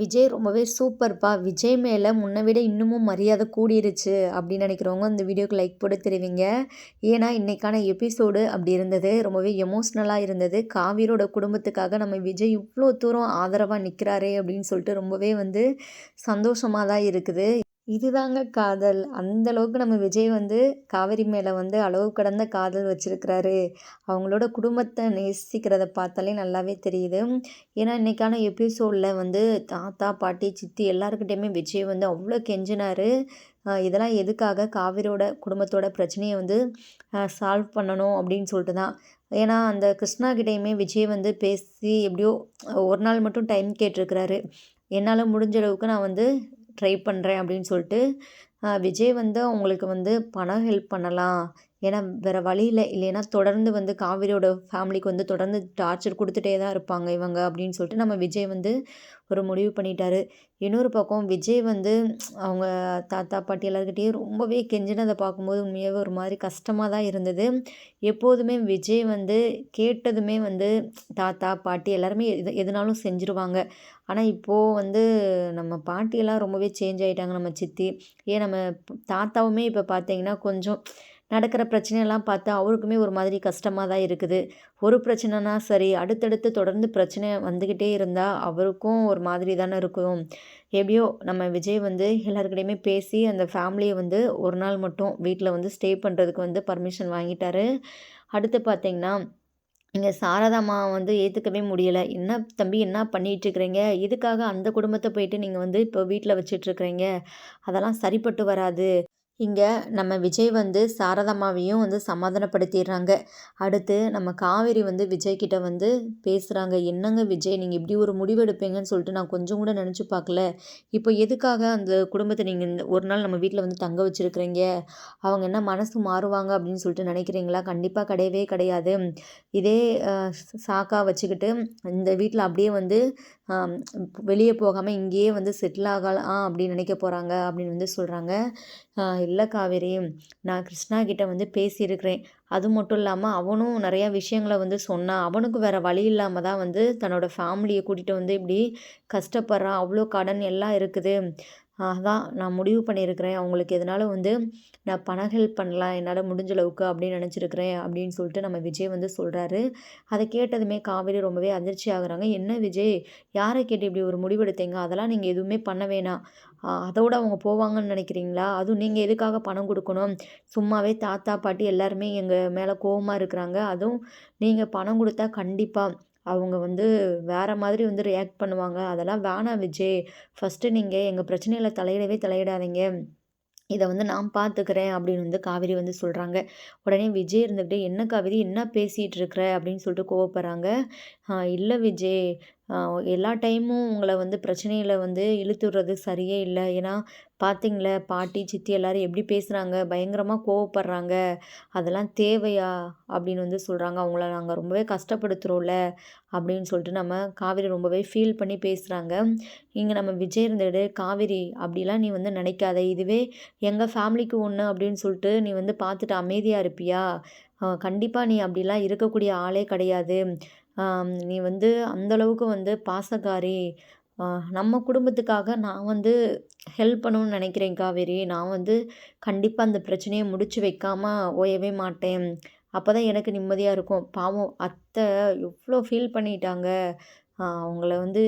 விஜய் ரொம்பவே சூப்பர்ப்பா விஜய் மேலே முன்னை விட இன்னமும் மரியாதை கூடிருச்சு அப்படின்னு நினைக்கிறவங்க இந்த வீடியோக்கு லைக் போட்டு தெரிவிங்க. ஏன்னா இன்றைக்கான எபிசோடு அப்படி இருந்தது. ரொம்பவே எமோஷ்னலாக இருந்தது. காவிரோட குடும்பத்துக்காக நம்ம விஜய் இவ்வளோ தூரம் ஆதரவாக நிற்கிறாரே அப்படின்னு சொல்லிட்டு ரொம்பவே வந்து சந்தோஷமாக தான் இருக்குது. இதுதாங்க காதல். அந்த அளவுக்கு நம்ம விஜய் வந்து காவேரி மேலே வந்து அளவு கடந்த காதல் வச்சுருக்கிறாரு. அவங்களோட குடும்பத்தை நேசிக்கிறத பார்த்தாலே நல்லாவே தெரியுது. ஏன்னா இன்றைக்கான எபிசோடில் வந்து தாத்தா பாட்டி சித்தி எல்லாருக்கிட்டேயுமே விஜய் வந்து அவ்வளோ கெஞ்சினார். இதெல்லாம் எதுக்காக காவிரியோட குடும்பத்தோட பிரச்சனையை வந்து சால்வ் பண்ணணும் அப்படின்னு சொல்லிட்டு தான் ஏன்னா அந்த கிருஷ்ணா விஜய் வந்து பேசி எப்படியோ ஒரு நாள் மட்டும் டைம் கேட்டிருக்கிறாரு. என்னால் முடிஞ்ச அளவுக்கு நான் வந்து ட்ரை பண்ணுறேன் அப்படின்னு சொல்லிட்டு விஜய் வந்து அவங்களுக்கு வந்து பணம் ஹெல்ப் பண்ணலாம். ஏன்னா வேறு வழி இல்லை இல்லைன்னா தொடர்ந்து வந்து காவிரியோட ஃபேமிலிக்கு வந்து தொடர்ந்து டார்ச்சர் கொடுத்துட்டே தான் இருப்பாங்க இவங்க அப்படின்னு சொல்லிட்டு நம்ம விஜய் வந்து ஒரு முடிவு பண்ணிட்டாரு. இன்னொரு பக்கம் விஜய் வந்து அவங்க தாத்தா பாட்டி எல்லாருக்கிட்டேயும் ரொம்பவே கெஞ்சினதை பார்க்கும்போது உண்மையாகவே ஒரு மாதிரி கஷ்டமாக தான் இருந்தது. எப்போதுமே விஜய் வந்து கேட்டதுமே வந்து தாத்தா பாட்டி எல்லாருமே எது எதுனாலும் செஞ்சுருவாங்க. ஆனால் இப்போது வந்து நம்ம பாட்டியெல்லாம் ரொம்பவே சேஞ்ச் ஆகிட்டாங்க நம்ம சித்தி. ஏன் நம்ம தாத்தாவுமே இப்போ பார்த்தீங்கன்னா கொஞ்சம் நடக்கிற பிரச்சனையெல்லாம் பார்த்தா அவருக்குமே ஒரு மாதிரி கஷ்டமாக தான் இருக்குது. ஒரு பிரச்சனைனா சரி அடுத்தடுத்து தொடர்ந்து பிரச்சனை வந்துக்கிட்டே இருந்தால் அவருக்கும் ஒரு மாதிரி தானே இருக்கும். எப்படியோ நம்ம விஜய் வந்து எல்லாருக்கிட்டையுமே பேசி அந்த ஃபேமிலியை வந்து ஒரு நாள் மட்டும் வீட்டில் வந்து ஸ்டே பண்ணுறதுக்கு வந்து பர்மிஷன் வாங்கிட்டாரு. அடுத்து பார்த்திங்கன்னா இங்கே சாரதாமா வந்து ஏற்றுக்கவே முடியலை. என்ன தம்பி என்ன பண்ணிகிட்ருக்குறீங்க எதுக்காக அந்த குடும்பத்தை போயிட்டு நீங்கள் வந்து இப்போ வீட்டில் வச்சிட்ருக்குறீங்க அதெல்லாம் சரிப்பட்டு வராது. இங்கே நம்ம விஜய் வந்து சாரதாமாவையும் வந்து சமாதானப்படுத்திடுறாங்க. அடுத்து நம்ம காவேரி வந்து விஜய்கிட்ட வந்து பேசுகிறாங்க என்னங்க விஜய் நீங்கள் இப்படி ஒரு முடிவு எடுப்பீங்கன்னு சொல்லிட்டு நான் கொஞ்சம் கூட நினச்சி பார்க்கல. இப்போ எதுக்காக அந்த குடும்பத்தை நீங்கள் இந்த ஒரு நாள் நம்ம வீட்டில் வந்து தங்க வச்சுருக்கிறீங்க? அவங்க என்ன மனசு மாறுவாங்க? அப்படின்னு சொல்லிட்டு நினைக்கிறீங்களா? கண்டிப்பாக கிடையவே கிடையாது. இதே சாக்கா வச்சுக்கிட்டு இந்த வீட்டில் அப்படியே வந்து வெளியே போகாமல் இங்கேயே வந்து செட்டில் ஆகலாம் அப்படின்னு நினைக்க போகிறாங்க அப்படின்னு வந்து சொல்கிறாங்க இல்லை காவேரி நான் கிருஷ்ணா கிட்ட வந்து பேசியிருக்கிறேன். அது மட்டும் இல்லாமல் அவனும் நிறையா விஷயங்களை வந்து சொன்னான் அவனுக்கு வேறு வழி இல்லாமல் தான் வந்து தன்னோட ஃபேமிலியை கூட்டிகிட்டு வந்து இப்படி கஷ்டப்படுறான். அவ்வளோ கடன் எல்லாம் இருக்குது. அதான் நான் முடிவு பண்ணியிருக்கிறேன். அவங்களுக்கு எதனால் வந்து நான் பணம் ஹெல்ப் பண்ணலாம் என்னால் முடிஞ்ச அளவுக்கு அப்படின்னு நினச்சிருக்கிறேன் அப்படின்னு சொல்லிட்டு நம்ம விஜய் வந்து சொல்கிறாரு அதை கேட்டதுமே காவேரி ரொம்பவே அதிர்ச்சி ஆகுறாங்க. என்ன விஜய் யாரை கேட்டு இப்படி ஒரு முடிவெடுத்தீங்க அதெல்லாம் நீங்கள் எதுவுமே பண்ண வேணாம். அதோட அவங்க போவாங்கன்னு நினைக்கிறீங்களா? அதுவும் நீங்கள் எதுக்காக பணம் கொடுக்கணும்? சும்மாவே தாத்தா பாட்டி எல்லாருமே எங்கள் மேலே கோபமாக இருக்கிறாங்க. அதுவும் நீங்கள் பணம் கொடுத்தா கண்டிப்பாக அவங்க வந்து வேறு மாதிரி வந்து ரியாக்ட் பண்ணுவாங்க. அதெல்லாம் வேணாம் விஜய். ஃபஸ்ட்டு நீங்கள் எங்கள் பிரச்சனையில் தலையிடவே தலையிடாதீங்க. இதை வந்து நான் பார்த்துக்கிறேன் அப்படின்னு வந்து காவேரி வந்து சொல்கிறாங்க உடனே விஜய் இருந்துக்கிட்டே என்ன காவேரி? என்ன பேசிகிட்டு இருக்கிற? அப்படின்னு சொல்லிட்டு கோவப்படுறாங்க. இல்லை விஜய். எல்லா டைமும் உங்களை வந்து பிரச்சனையில் வந்து இழுத்து விடுறது சரியே இல்லை. ஏன்னா பார்த்தீங்களே பாட்டி சித்தி எல்லோரும் எப்படி பேசுகிறாங்க பயங்கரமாக கோவப்படுறாங்க. அதெல்லாம் தேவையா? அப்படின்னு வந்து சொல்கிறாங்க அவங்கள நாங்கள் ரொம்பவே கஷ்டப்படுத்துகிறோம்ல அப்படின்னு சொல்லிட்டு நம்ம காவேரி ரொம்பவே ஃபீல் பண்ணி பேசுகிறாங்க இங்கே நம்ம விஜய் இருந்துட்டு காவேரி அப்படிலாம் நீ வந்து நினைக்காத. இதுவே எங்கள் ஃபேமிலிக்கு ஒன்று அப்படின்னு சொல்லிட்டு நீ வந்து பார்த்துட்டு அமைதியாக இருப்பியா? கண்டிப்பாக நீ அப்படிலாம் இருக்கக்கூடிய ஆளே கிடையாது. நீ வந்து அந்தளவுக்கு வந்து பாசக்காரி. நம்ம குடும்பத்துக்காக நான் வந்து ஹெல்ப் பண்ணணும்னு நினைக்கிறேன் காவேரி. நான் வந்து கண்டிப்பாக அந்த பிரச்சனையை முடிச்சு வைக்காமல் ஓயவே மாட்டேன். அப்போ தான் எனக்கு நிம்மதியாக இருக்கும். பாவம் அத்தை எவ்வளோ ஃபீல் பண்ணிட்டாங்க. அவங்கள வந்து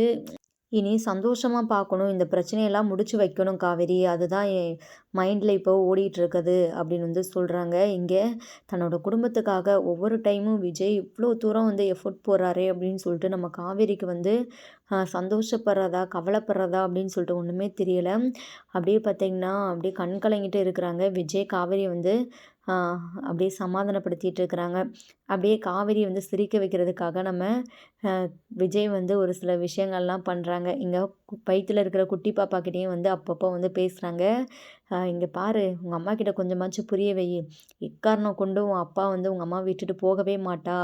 இனி சந்தோஷமாக பார்க்கணும் இந்த பிரச்சனையெல்லாம் முடிச்சு வைக்கணும் காவேரி. அதுதான் என் மைண்டில் இப்போ ஓடிட்டுருக்குது அப்படின்னு வந்து சொல்கிறாங்க இங்கே தன்னோட குடும்பத்துக்காக ஒவ்வொரு டைமும் விஜய் இவ்வளோ தூரம் வந்து எஃபோர்ட் போகிறாரே அப்படின்னு சொல்லிட்டு நம்ம காவேரிக்கு வந்து சந்தோஷப்படுறதா கவலைப்படுறதா அப்படின்னு சொல்லிட்டு ஒன்றுமே தெரியலை. அப்படியே பார்த்திங்கன்னா அப்படியே கண் கலங்கிட்டு இருக்கிறாங்க. விஜய் காவேரி வந்து அப்படியே சமாதானப்படுத்திட்டு இருக்கிறாங்க. அப்படியே காவேரி வந்து சிரிக்க வைக்கிறதுக்காக நம்ம விஜய் வந்து ஒரு சில விஷயங்கள்லாம் பண்ணுறாங்க இங்கே வயிற்றில் இருக்கிற குட்டி பாப்பாக்கிட்டேயும் வந்து அப்பப்போ வந்து பேசுகிறாங்க இங்கே பாரு உங்கள் அம்மா கிட்ட கொஞ்சமாச்சும் புரிய வை. எக்காரணம் கொண்டு உன் அப்பா வந்து உங்கள் அம்மா விட்டுட்டு போகவே மாட்டா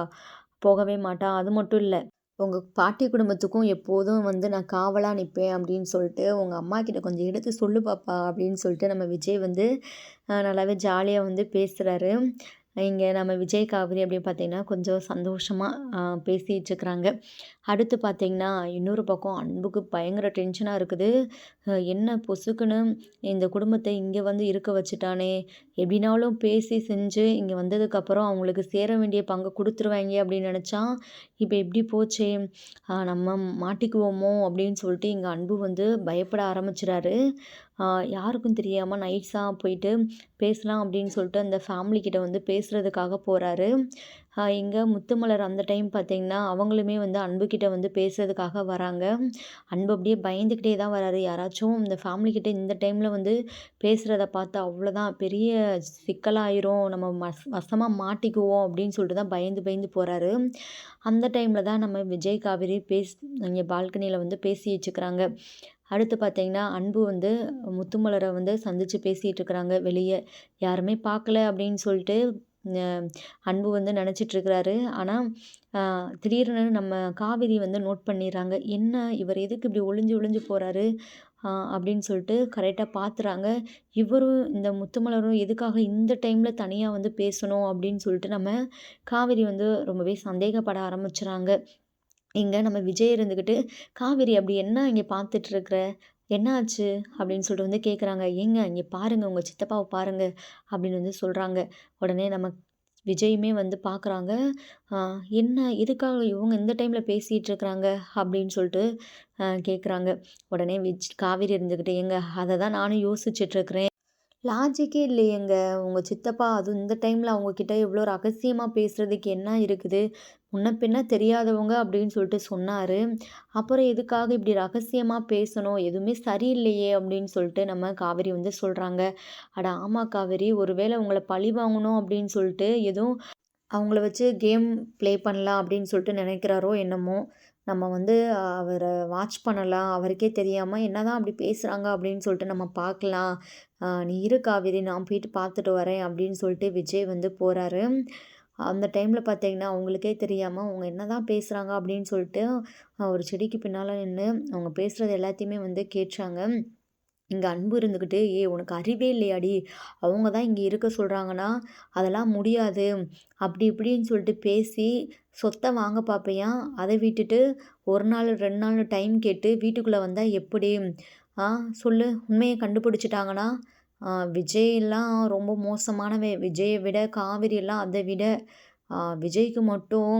போகவே மாட்டா. அது மட்டும் இல்லை உங்கள் பாட்டி குடும்பத்துக்கும் எப்போதும் வந்து நான் காவலாக நிற்பேன் அப்படின்னு சொல்லிட்டு உங்கள் அம்மா கிட்ட கொஞ்சம் எடுத்து சொல்லு பாப்பா அப்படின்னு சொல்லிட்டு நம்ம விஜய் வந்து நல்லாவே ஜாலியாக வந்து பேசுகிறாரு இங்கே நம்ம விஜய் காவிரி அப்படின்னு பார்த்தீங்கன்னா கொஞ்சம் சந்தோஷமாக பேசிகிட்டு இருக்கிறாங்க. அடுத்து பார்த்தீங்கன்னா இன்னொரு பக்கம் அன்புக்கு பயங்கர டென்ஷனாக இருக்குது. என்ன பொசுக்குன்னு இந்த குடும்பத்தை இங்கே வந்து இருக்க வச்சுட்டானே. எப்படினாலும் பேசி செஞ்சு இங்கே வந்ததுக்கப்புறம் அவங்களுக்கு சேர வேண்டிய பங்கை கொடுத்துருவாங்க அப்படின்னு நினச்சா இப்போ எப்படி போச்சே? நம்ம மாட்டிக்குவோமோ அப்படின்னு சொல்லிட்டு இங்கே அன்பு வந்து பயப்பட ஆரம்பிச்சிடாரு யாருக்கும் தெரியாமல் நைட்ஸாக போயிட்டு பேசலாம் அப்படின்னு சொல்லிட்டு அந்த ஃபேமிலிக்கிட்ட வந்து பேசுகிறதுக்காக போகிறாரு இங்கே முத்துமலர் அந்த டைம் பார்த்திங்கன்னா அவங்களுமே வந்து அன்புக்கிட்ட வந்து பேசுறதுக்காக வராங்க. அன்பு அப்படியே பயந்துக்கிட்டே தான் வராரு. யாராச்சும் இந்த ஃபேமிலிக்கிட்ட இந்த டைமில் வந்து பேசுகிறத பார்த்து அவ்வளோதான் பெரிய சிக்கலாயிரும். நம்ம மஸ் வசமாக மாட்டிக்குவோம் அப்படின்னு சொல்லிட்டு தான் பயந்து பயந்து போகிறாரு அந்த டைமில் தான் நம்ம விஜய் காவேரி பேஸ் இங்கே பால்கனியில் வந்து பேசி வச்சுக்கிறாங்க. அடுத்து பார்த்தீங்கன்னா அன்பு வந்து முத்துமலரை வந்து சந்தித்து பேசிகிட்டு இருக்கிறாங்க. வெளியே யாருமே பார்க்கல அப்படின்னு சொல்லிட்டு அன்பு வந்து நினச்சிட்ருக்கிறாரு ஆனால் திடீர்னு நம்ம காவேரி வந்து நோட் பண்ணிடுறாங்க. என்ன இவர் எதுக்கு இப்படி ஒளிஞ்சு ஒளிஞ்சு போகிறாரு அப்படின்னு சொல்லிட்டு கரெக்டாக பார்த்துறாங்க இவரும் இந்த முத்துமலரும் எதுக்காக இந்த டைமில் தனியாக வந்து பேசணும் அப்படின்னு சொல்லிட்டு நம்ம காவேரி வந்து ரொம்பவே சந்தேகப்பட ஆரம்பிச்சுறாங்க. இங்கே நம்ம விஜய் இருந்துக்கிட்டு காவேரி அப்படி என்ன இங்கே பார்த்துட்ருக்குற என்ன ஆச்சு? அப்படின்னு சொல்லிட்டு வந்து கேட்குறாங்க ஏங்க இங்கே பாருங்கள் உங்கள் சித்தப்பாவை பாருங்கள் அப்படின்னு வந்து சொல்கிறாங்க உடனே நம்ம விஜயுமே வந்து பார்க்குறாங்க என்ன எதுக்காக இவங்க இந்த டைமில் பேசிகிட்டு இருக்கிறாங்க அப்படின்னு சொல்லிட்டு கேட்குறாங்க உடனே விஜ் காவேரி இருந்துக்கிட்டு ஏங்க அதை தான் நானும் யோசிச்சுட்ருக்கிறேன் லாஜிக்கே இல்லையேங்க. உங்கள் சித்தப்பா அது இந்த டைமில் அவங்கக்கிட்ட எவ்வளோ ரகசியமாக பேசுகிறதுக்கு என்ன இருக்குது? முன்ன பின்ன தெரியாதவங்க அப்படின்னு சொல்லிட்டு சொன்னார். அப்புறம் எதுக்காக இப்படி ரகசியமாக பேசணும்? எதுவுமே சரியில்லையே அப்படின்னு சொல்லிட்டு நம்ம காவேரி வந்து சொல்கிறாங்க அட ஆமாம் காவேரி ஒருவேளை உங்களை பழி வாங்கணும் அப்படின்னு சொல்லிட்டு எதுவும் அவங்கள வச்சு கேம் ப்ளே பண்ணலாம் அப்படின்னு சொல்லிட்டு நினைக்கிறாரோ என்னமோ நம்ம வந்து அவரை வாட்ச் பண்ணலாம். அவருக்கே தெரியாமல் என்ன தான் அப்படி பேசுகிறாங்க அப்படின்னு சொல்லிட்டு நம்ம பார்க்கலாம். நீ இரு காவேரி நான் போயிட்டு பார்த்துட்டு வரேன் அப்படின்னு சொல்லிட்டு விஜய் வந்து போகிறாரு அந்த டைமில் பார்த்தீங்கன்னா அவங்களுக்கே தெரியாமல் அவங்க என்ன தான் பேசுகிறாங்க அப்படின்னு சொல்லிட்டு ஒரு செடிக்கு பின்னால் நின்று அவங்க பேசுகிறது எல்லாத்தையுமே வந்து கேட்டாங்க இங்கே அன்பு இருந்துக்கிட்டு ஏ உனக்கு அறிவே இல்லையாடி. அவங்க தான் இங்கே இருக்க சொல்கிறாங்கன்னா அதெல்லாம் முடியாது. அப்படி இப்படின்னு சொல்லிட்டு பேசி சொத்தை வாங்க பார்ப்பையா அதை விட்டுட்டு ஒரு நாள் ரெண்டு நாள் டைம் கேட்டு வீட்டுக்குள்ளே வந்தால் எப்படி? ஆ சொல்லு. உண்மையை கண்டுபிடிச்சிட்டாங்கன்னா விஜய் எல்லாம் ரொம்ப மோசமானவே விஜயை விட காவேரியெல்லாம் அதை விட விஜய்க்கு மட்டும்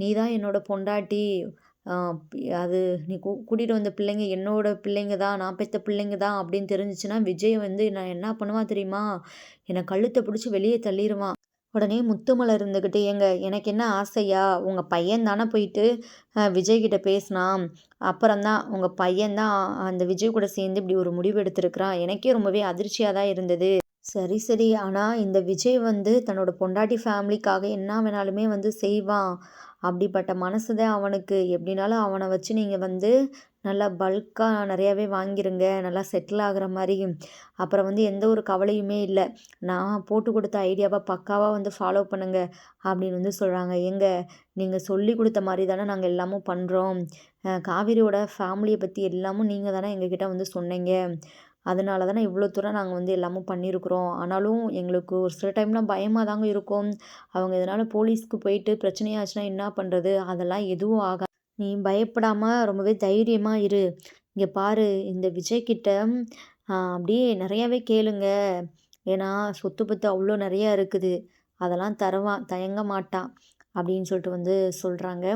நீ தான் என்னோட பொண்டாட்டி. அது நீ கூ கூட்டிகிட்டு வந்த பிள்ளைங்க என்னோடய பிள்ளைங்க தான். நான் பெற்ற பிள்ளைங்க தான். அப்படின்னு தெரிஞ்சிச்சுன்னா விஜய் வந்து நான் என்ன பண்ணுவான் தெரியுமா? என்னை கழுத்தை பிடிச்சி வெளியே தள்ளிடுவான் உடனே முத்துமலை இருந்துக்கிட்டு ஏங்க எனக்கு என்ன ஆசையா? உங்கள் பையன் தானே போயிட்டு விஜய்கிட்ட பேசினான். அப்புறம்தான் உங்கள் பையன்தான் அந்த விஜய் கூட சேர்ந்து இப்படி ஒரு முடிவு எடுத்திருக்கிறான் எனக்கே ரொம்பவே அதிர்ச்சியாக தான் இருந்தது. சரி சரி. ஆனால் இந்த விஜய் வந்து தன்னோட பொண்டாட்டி ஃபேமிலிக்காக என்ன வேணாலுமே வந்து செய்வான். அப்படிப்பட்ட மனசு தான் அவனுக்கு. எப்படினாலும் அவனை வச்சு நீங்கள் வந்து நல்லா பல்க்காக நிறையாவே வாங்கிருங்க. நல்லா செட்டில் ஆகிற மாதிரி. அப்புறம் வந்து எந்த ஒரு கவலையுமே இல்லை. நான் போட்டு கொடுத்த ஐடியாவை பக்காவாக வந்து ஃபாலோ பண்ணுங்கள் அப்படின்னு வந்து சொல்கிறாங்க எங்கள் நீங்கள் சொல்லி கொடுத்த மாதிரி தானே நாங்கள் எல்லாமும் பண்ணுறோம் காவிரியோட ஃபேமிலியை பற்றி எல்லாமும் நீங்கள் தானே எங்ககிட்ட வந்து சொன்னீங்க. அதனால தானே இவ்வளோ தூரம் நாங்கள் வந்து எல்லாமும் பண்ணியிருக்கிறோம் ஆனாலும் எங்களுக்கு ஒரு சில டைம்லாம் பயமாக தாங்க இருக்கும். அவங்க எதனால் போலீஸ்க்கு போயிட்டு பிரச்சனையாச்சுன்னா என்ன பண்ணுறது அதெல்லாம் எதுவும் ஆகாது நீ பயப்படாமல் ரொம்பவே தைரியமாக இரு. இங்கே பாரு இந்த விஜய்கிட்ட அப்படியே நிறையாவே கேளுங்க. ஏன்னா சொத்து பத்து அவ்வளோ நிறையா இருக்குது. அதெல்லாம் தருவான் தயங்க மாட்டான் அப்படின்னு சொல்லிட்டு வந்து சொல்கிறாங்க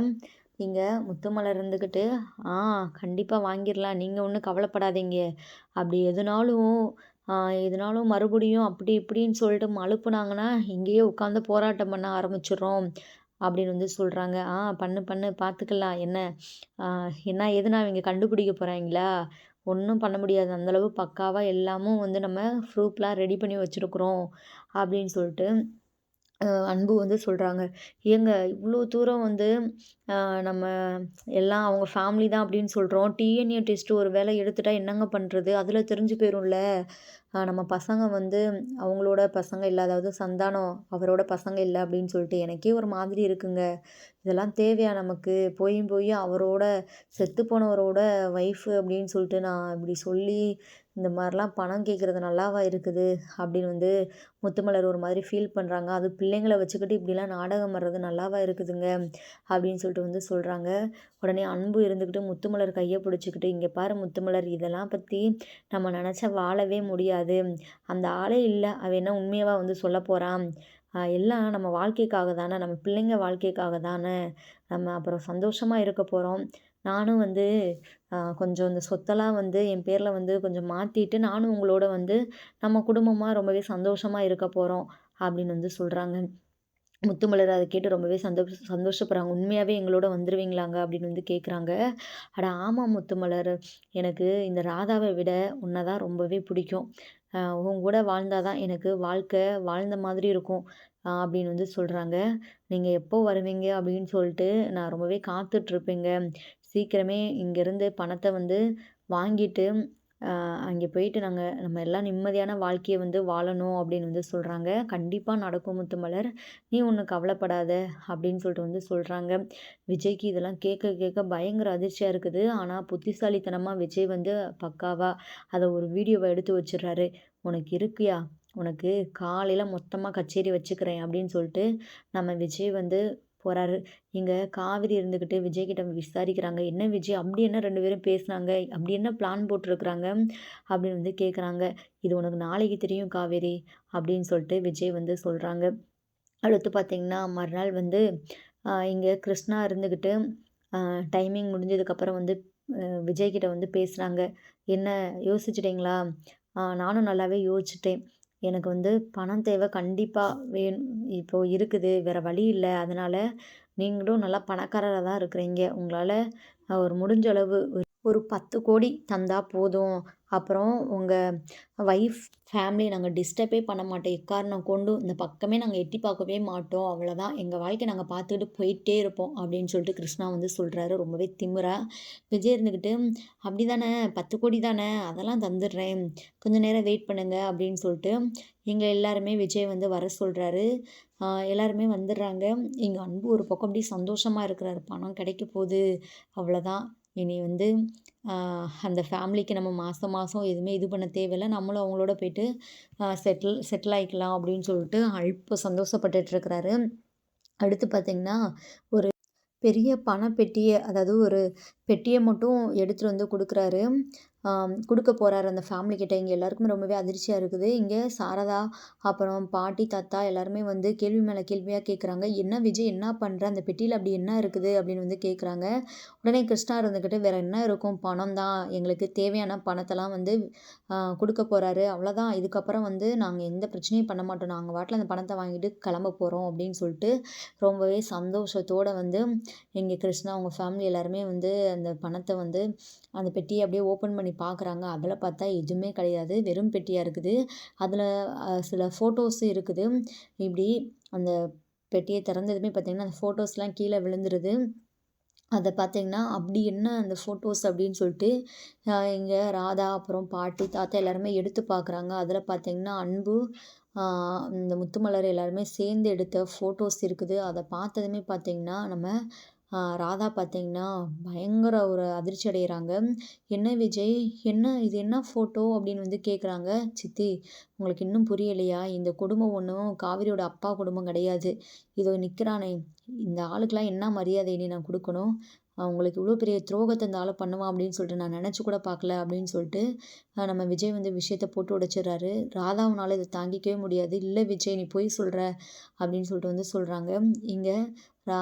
இங்கே முத்துமலர் இருந்துக்கிட்டு ஆ கண்டிப்பாக வாங்கிடலாம். நீங்கள் ஒன்றும் கவலைப்படாதீங்க. அப்படி எதுனாலும் எதுனாலும் மறுபடியும் அப்படி இப்படின்னு சொல்லிட்டு அனுப்புனாங்கன்னா இங்கேயே உட்காந்து போராட்டம் பண்ண ஆரம்பிச்சிடுறோம். அப்படின்னு வந்து சொல்கிறாங்க ஆ பண்ணு பண்ணு பார்த்துக்கலாம் என்ன? என்ன எதுனா அவங்க கண்டுபிடிக்க போகிறாங்களா ஒன்றும் பண்ண முடியாது. அந்தளவு பக்காவாக எல்லாமும் வந்து நம்ம ப்ரூஃப்லாம் ரெடி பண்ணி வச்சுருக்குறோம் அப்படின்னு சொல்லிட்டு அன்பு வந்து சொல்கிறாங்க ஏங்க இவ்வளோ தூரம் வந்து நம்ம எல்லாம் அவங்க ஃபேமிலி தான் அப்படின்னு சொல்கிறோம் டிஎன்ஏ டெஸ்ட்டு ஒரு வேலை எடுத்துட்டா என்னங்க பண்ணுறது அதில் தெரிஞ்சு போயிரும்ல. நம்ம பசங்க வந்து அவங்களோட பசங்க இல்லை அதாவது சந்தானம் அவரோட பசங்க இல்லை அப்படின்னு சொல்லிட்டு எனக்கே ஒரு மாதிரி இருக்குங்க. இதெல்லாம் தேவையா நமக்கு? போயும் போய் அவரோட செத்து போனவரோட ஒய்ஃபு அப்படின்னு சொல்லிட்டு நான் இப்படி சொல்லி இந்த மாதிரிலாம் பணம் கேட்குறது நல்லாவா இருக்குது? அப்படின்னு வந்து முத்துமலர் ஒரு மாதிரி ஃபீல் பண்ணுறாங்க அது பிள்ளைங்கள வச்சுக்கிட்டு இப்படிலாம் நாடகம் வர்றது நல்லாவா இருக்குதுங்க அப்படின்னு சொல்லிட்டு வந்து சொல்கிறாங்க உடனே அன்பு இருந்துக்கிட்டு முத்துமலர் கையை பிடிச்சிக்கிட்டு இங்கே பாரு முத்துமலர் இதெல்லாம் பற்றி நம்ம நினச்சா வாழவே முடியாது. அந்த ஆளே இல்லை. அவன் என்ன உண்மையாக வந்து சொல்ல போகிறான் எல்லாம் நம்ம வாழ்க்கைக்காக தானே. நம்ம பிள்ளைங்க வாழ்க்கைக்காக தானே. நம்ம அப்புறம் சந்தோஷமாக இருக்க போகிறோம் நானும் வந்து கொஞ்சம் இந்த சொத்தெல்லாம் வந்து என் பேரில் வந்து கொஞ்சம் மாற்றிட்டு நானும் உங்களோட வந்து நம்ம குடும்பமாக ரொம்பவே சந்தோஷமாக இருக்க போகிறோம் அப்படின்னு வந்து சொல்கிறாங்க முத்துமலர் அதை கேட்டு ரொம்பவே சந்தோஷ சந்தோஷப்படுறாங்க. உண்மையாகவே எங்களோட வந்துடுவீங்களாங்க அப்படின்னு வந்து கேட்குறாங்க அட ஆமாம் முத்துமலர் எனக்கு இந்த ராதாவை விட உன்னை தான் ரொம்பவே பிடிக்கும். உன் கூட வாழ்ந்தால் தான் எனக்கு வாழ்க்கை வாழ்ந்த மாதிரி இருக்கும் அப்படின்னு வந்து சொல்கிறாங்க நீங்கள் எப்போ வருவீங்க அப்படின்னு சொல்லிட்டு நான் ரொம்பவே காத்துட்ருப்பேங்க சீக்கிரமே இங்கேருந்து பணத்தை வந்து வாங்கிட்டு அங்கே போயிட்டு நாங்கள் நம்ம எல்லாம் நிம்மதியான வாழ்க்கையை வந்து வாழணும் அப்படின்னு வந்து சொல்கிறாங்க கண்டிப்பாக நடக்கும் முத்துமலர் நீ ஒன்று கவலைப்படாத அப்படின்னு சொல்லிட்டு வந்து சொல்கிறாங்க விஜய்க்கு இதெல்லாம் கேட்க கேட்க பயங்கர அதிர்ச்சியாக இருக்குது. ஆனால் புத்திசாலித்தனமாக விஜய் வந்து பக்காவாக அதை ஒரு வீடியோவை எடுத்து வச்சிடுறாரு. உனக்கு இருக்கியா? உனக்கு காலையில் மொத்தமாக கச்சேரி வச்சுக்கிறேன் அப்படின்னு சொல்லிட்டு நம்ம விஜய் வந்து போகிறாரு இங்கே காவிரி இருந்துக்கிட்டு விஜய்கிட்ட விசாரிக்கிறாங்க. என்ன விஜய்? அப்படி என்ன ரெண்டு பேரும் பேசுனாங்க? அப்படி என்ன பிளான் போட்டிருக்குறாங்க? அப்படின்னு வந்து கேட்குறாங்க இது உனக்கு நாளைக்கு தெரியும் காவேரி அப்படின்னு சொல்லிட்டு விஜய் வந்து சொல்கிறாங்க அடுத்து பார்த்திங்கன்னா மறுநாள் வந்து இங்கே கிருஷ்ணா இருந்துக்கிட்டு டைமிங் முடிஞ்சதுக்கப்புறம் வந்து விஜய்கிட்ட வந்து பேசுகிறாங்க என்ன யோசிச்சிட்டிங்களா? நானும் நல்லாவே யோசிச்சிட்டேன். எனக்கு வந்து பணம் தேவை கண்டிப்பாக வேணும் இப்போது இருக்குது வேறு வழி இல்லை. அதனால் நீங்களும் நல்லா பணக்காரராக தான் இருக்கிறீங்க. உங்களால் ஒரு முடிஞ்ச அளவு ஒரு பத்து கோடி தந்தால் போதும். அப்புறம் உங்கள் ஒய்ஃப் ஃபேமிலி நாங்கள் டிஸ்டர்பே பண்ண மாட்டோம். எக்காரணம் கொண்டு இந்த பக்கமே நாங்கள் எட்டி பார்க்கவே மாட்டோம். அவ்வளோதான் எங்கள் வாழ்க்கை நாங்கள் பார்த்துக்கிட்டு போயிட்டே இருப்போம் அப்படின்னு சொல்லிட்டு கிருஷ்ணா வந்து சொல்கிறாரு ரொம்பவே திமுறா விஜய் இருந்துக்கிட்டு அப்படி தானே பத்து கோடி தானே? அதெல்லாம் தந்துடுறேன். கொஞ்சம் நேரம் வெயிட் பண்ணுங்கள் அப்படின்னு சொல்லிட்டு எங்கள் எல்லாருமே விஜய் வந்து வர சொல்கிறாரு எல்லாருமே வந்துடுறாங்க. எங்கள் அன்பு ஒரு பக்கம் அப்படி சந்தோஷமாக இருக்கிறாரு பணம் கிடைக்க போகுது. அவ்வளோதான் இனி வந்து அந்த ஃபேமிலிக்கு நம்ம மாதம் மாதம் எதுவுமே இது பண்ண தேவையில்ல. நம்மளும் அவங்களோட போயிட்டு செட்டில் செட்டில் ஆகிக்கலாம் அப்படின்னு சொல்லிட்டு அல்ப சந்தோஷப்பட்டுட்ருக்கிறாரு அடுத்து பார்த்திங்கன்னா ஒரு பெரிய பணப்பெட்டியை அதாவது ஒரு பெட்டியை மட்டும் எடுத்துகிட்டு வந்து கொடுக்குறாரு. கொடுக்க போகிறாரு அந்த ஃபேமிலி கிட்ட. இங்கே எல்லாருக்குமே ரொம்பவே அதிர்ச்சியாக இருக்குது. இங்கே சாரதா அப்புறம் பாட்டி தாத்தா எல்லாருமே வந்து கேள்வி மேலே கேள்வியாக கேட்குறாங்க என்ன விஜய் என்ன பண்ணுற அந்த பெட்டியில் அப்படி என்ன இருக்குது? அப்படின்னு வந்து கேட்குறாங்க உடனே கிருஷ்ணா இருந்துக்கிட்டு வேறு என்ன இருக்கும்? பணம் தான். எங்களுக்கு தேவையான பணத்தெல்லாம் வந்து கொடுக்க போகிறாரு அவ்வளோதான் இதுக்கப்புறம் வந்து நாங்கள் எந்த பிரச்சனையும் பண்ண மாட்டோம். நாங்கள் வாட்டில் அந்த பணத்தை வாங்கிட்டு கிளம்ப போகிறோம் அப்படின்னு சொல்லிட்டு ரொம்பவே சந்தோஷத்தோடு வந்து எங்கள் கிருஷ்ணா அவங்க ஃபேமிலி எல்லாருமே வந்து அந்த பணத்தை வந்து அந்த பெட்டியை அப்படியே ஓப்பன் பண்ணி பார்க்குறாங்க அதில் பார்த்தா எதுவுமே கிடையாது. வெறும் பெட்டியாக இருக்குது. அதில் சில ஃபோட்டோஸும் இருக்குது. இப்படி அந்த பெட்டியை திறந்ததுமே பார்த்திங்கன்னா அந்த ஃபோட்டோஸ்லாம் கீழே விழுந்துருது. அதை பார்த்திங்கன்னா அப்படி என்ன அந்த ஃபோட்டோஸ் அப்படின்னு சொல்லிட்டு இங்கே ராதா அப்புறம் பாட்டி தாத்தா எல்லாருமே எடுத்து பார்க்குறாங்க அதில் பார்த்திங்கன்னா அன்பு இந்த முத்துமலர் எல்லாருமே சேர்ந்து எடுத்த ஃபோட்டோஸ் இருக்குது. அதை பார்த்ததுமே பார்த்திங்கன்னா நம்ம ராதா பார்த்தீங்கன்னா பயங்கர ஒரு அதிர்ச்சி அடைகிறாங்க என்ன விஜய்? என்ன இது என்ன ஃபோட்டோ அப்படின்னு வந்து கேட்குறாங்க சித்தி உங்களுக்கு இன்னும் புரியலையா? இந்த குடும்பம் ஒன்றும் காவிரியோட அப்பா குடும்பம் கிடையாது. இதோ நிற்கிறானே இந்த ஆளுக்கெல்லாம் என்ன மரியாதை இனி நான் கொடுக்கணும்? அவங்களுக்கு இவ்வளோ பெரிய துரோகத்தை இந்த ஆளை பண்ணுவான் அப்படின்னு சொல்லிட்டு நான் நினச்சி கூட பார்க்கல அப்படின்னு சொல்லிட்டு நம்ம விஜய் வந்து விஷயத்தை போட்டு உடைச்சிடுறாரு. ராதாவுனால இதை தாங்கிக்கவே முடியாது. இல்லை விஜய் நீ போய் சொல்கிற அப்படின்னு சொல்லிட்டு வந்து சொல்கிறாங்க இங்கே ரா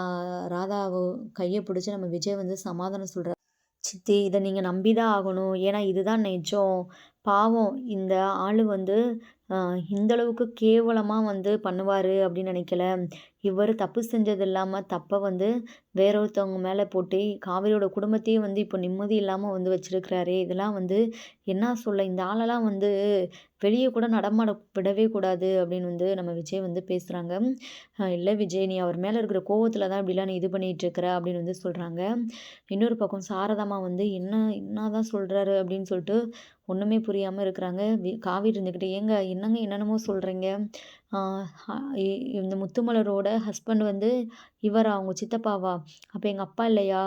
ராதாவை கையை பிடிச்சி நம்ம விஜய் வந்து சமாதானம் சொல்கிறார் சித்தி இதை நீங்கள் நம்பி தான் ஆகணும். ஏன்னா இதுதான் நிஜம். பாவம். இந்த ஆள் வந்து இந்த அளவுக்கு கேவலமாக வந்து பண்ணுவார் அப்படின்னு நினைக்கல. இவர் தப்பு செஞ்சது இல்லாமல் தப்பை வந்து வேற ஒருத்தவங்க மேலே போட்டு காவிரியோட குடும்பத்தையும் வந்து இப்போ நிம்மதி இல்லாமல் வந்து வச்சிருக்கிறாரே. இதெல்லாம் வந்து என்ன சொல்ல இந்த ஆளெல்லாம் வந்து வெளியே கூட நடமாட விடவே கூடாது அப்படின்னு வந்து நம்ம விஜய் வந்து பேசுகிறாங்க இல்லை விஜய் நீ அவர் மேலே இருக்கிற கோவத்தில் தான் இப்படிலாம் நீ இது பண்ணிகிட்டு இருக்கிற அப்படின்னு வந்து சொல்கிறாங்க இன்னொரு பக்கம் சாரதாமா வந்து என்ன என்ன தான் சொல்கிறாரு அப்படின்னு சொல்லிட்டு ஒன்றுமே புரியாமல் இருக்கிறாங்க. காவிரி இருந்துக்கிட்டு ஏங்க என்ன என்னங்க என்னென்னமோ சொல்கிறீங்க இந்த முத்துமலரோட ஹஸ்பண்ட் வந்து இவரா அவங்க சித்தப்பாவா? அப்போ எங்கள் அப்பா இல்லையா?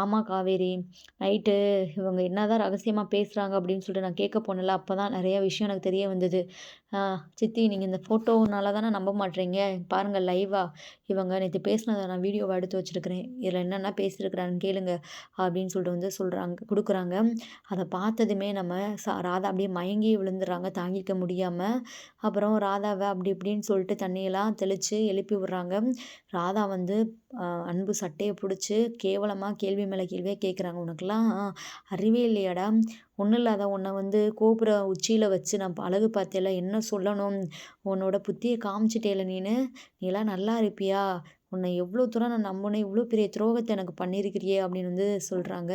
ஆமாம் காவேரி. நைட்டு இவங்க என்ன தான் ரகசியமாக பேசுகிறாங்க அப்படின்னு சொல்லிட்டு நான் கேட்க போனல அப்போ தான் நிறையா விஷயம் எனக்கு தெரிய வந்தது. சித்தி நீங்கள் இந்த ஃபோட்டோனால தானே நம்ப மாட்டேறீங்க பாருங்கள் லைவாக இவங்க நேற்று பேசினதை நான் வீடியோவை எடுத்து வச்சுருக்கிறேன். இதில் என்னென்ன பேசியிருக்கிறான்னு கேளுங்க அப்படின்னு சொல்லிட்டு வந்து சொல்கிறாங்க கொடுக்குறாங்க. அதை பார்த்ததுமே நம்ம சா ராதா அப்படியே மயங்கி விழுந்துடுறாங்க தாங்கிக்க முடியாமல் அப்புறம் ராதாவை அப்படி இப்படின்னு சொல்லிட்டு தண்ணியெல்லாம் தெளித்து எழுப்பி விட்றாங்க. ராதா வந்து அன்பு சட்டையை பிடிச்சி கேவலமாக கேள்வி மேலே கேள்வியாக கேட்குறாங்க உனக்குலாம் அறிவே இல்லையாடா? ஒன்றும் இல்லாத உன்னை வந்து கோபுர உச்சியில் வச்சு நான் அழகு பார்த்தேல. என்ன சொல்லணும்? உன்னோட புத்தியை காமிச்சிட்டேல நீனு. நீலாம் நல்லா இருப்பியா? உன்னை எவ்வளோ தூரம் நான் நம்பினேன்? இவ்வளோ பெரிய துரோகத்தை எனக்கு பண்ணியிருக்கிறியே? அப்படின்னு வந்து சொல்கிறாங்க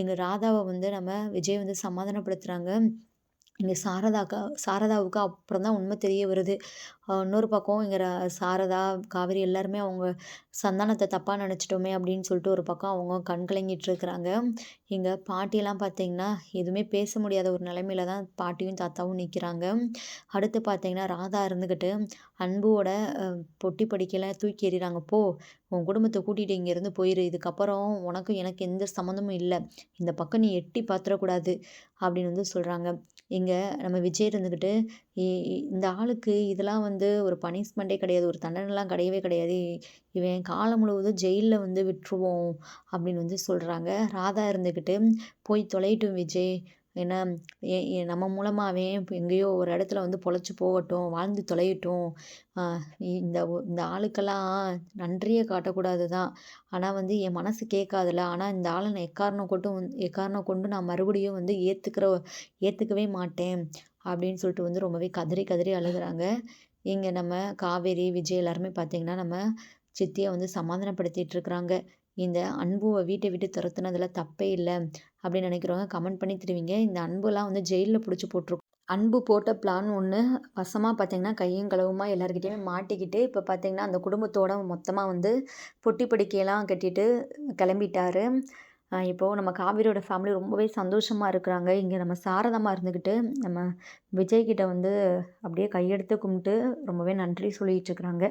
எங்கள் ராதாவை வந்து நம்ம விஜய் வந்து சமாதானப்படுத்துகிறாங்க இங்கே சாரதாக்கா சாரதாவுக்கு அப்புறம் தான் உண்மை தெரிய வருது. இன்னொரு பக்கம் இங்கே சாரதா காவேரி எல்லாருமே அவங்க சந்தானத்தை தப்பாக நினச்சிட்டோமே அப்படின்னு சொல்லிட்டு ஒரு பக்கம் அவங்க கண் கலங்கிட்டு இருக்கிறாங்க. இங்கே பாட்டியெல்லாம் பார்த்தீங்கன்னா எதுவுமே பேச முடியாத ஒரு நிலைமையில தான் பாட்டியும் தாத்தாவும் நிற்கிறாங்க அடுத்து பார்த்தீங்கன்னா ராதா இருந்துக்கிட்டு அன்புவோட பொட்டி படிக்கலாம் தூக்கி எறிகிறாங்க போ உன் குடும்பத்தை கூட்டிகிட்டு இங்கேருந்து போயிரு. இதுக்கப்புறம் உனக்கும் எனக்கு எந்த சம்மந்தமும் இல்லை. இந்த பக்கம் நீ எட்டி பார்த்துடக்கூடாது அப்படின்னு வந்து சொல்கிறாங்க இங்கே நம்ம விஜய் இருந்துக்கிட்டு இந்த ஆளுக்கு இதெல்லாம் வந்து ஒரு பனிஷ்மெண்ட்டே கிடையாது ஒரு தண்டனைலாம் கிடையவே கிடையாது. இவன் காலம் முழுவதும் ஜெயிலில் வந்து விட்டுருவோம் அப்படின்னு வந்து சொல்கிறாங்க ராதா இருந்துக்கிட்டு போய் தொலைட்டும் விஜய். ஏன்னா நம்ம மூலமாகவே இப்போ எங்கேயோ ஒரு இடத்துல வந்து பொழைச்சி போகட்டும் வாழ்ந்து தொலையட்டும். இந்த இந்த ஆளுக்கெல்லாம் நன்றியை காட்டக்கூடாது தான். ஆனால் வந்து என் மனசு கேட்காதுல ஆனால் இந்த ஆளை நான் எக்காரணம் கொண்டும் எக்காரணம் கொண்டு நான் மறுபடியும் வந்து ஏற்றுக்கிற ஏற்றுக்கவே மாட்டேன். அப்படின்னு சொல்லிட்டு வந்து ரொம்பவே கதறி கதறி அழுகுறாங்க. இங்கே நம்ம காவேரி விஜய் எல்லாருமே பார்த்திங்கன்னா நம்ம சித்தியை வந்து சமாதானப்படுத்திகிட்டு இருக்கிறாங்க. இந்த அன்புவை வீட்டை விட்டு துரத்துனதில் தப்பே இல்லை அப்படின்னு நினைக்கிறவங்க கமெண்ட் பண்ணி தருவீங்க. இந்த அன்புலாம் வந்து ஜெயிலில் பிடிச்சி போட்டிருக்கோம். அன்பு போட்ட பிளான் ஒன்று வசமாக பார்த்திங்கன்னா கையும் களவுமாக எல்லாருக்கிட்டேயுமே மாட்டிக்கிட்டு இப்போ பார்த்திங்கன்னா அந்த குடும்பத்தோட மொத்தமாக வந்து பொட்டி படிக்கையெல்லாம் கட்டிட்டு கிளம்பிட்டாரு. இப்போது நம்ம காவிரியோட ஃபேமிலி ரொம்பவே சந்தோஷமாக இருக்கிறாங்க. இங்கே நம்ம சாரதமாக இருந்துக்கிட்டு நம்ம விஜய்கிட்ட வந்து அப்படியே கையெடுத்து கும்பிட்டு ரொம்பவே நன்றி சொல்லிகிட்டு இருக்கிறாங்க.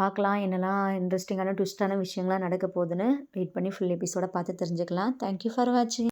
பார்க்கலாம். என்னெல்லாம் இன்ட்ரெஸ்டிங்கான ட்விஸ்டான விஷயங்கள்லாம் நடக்க போகுதுன்னு வெயிட் பண்ணி ஃபுல் எபிசோட பார்த்து தெரிஞ்சுக்கலாம். தேங்க்யூ ஃபார் வாட்சிங்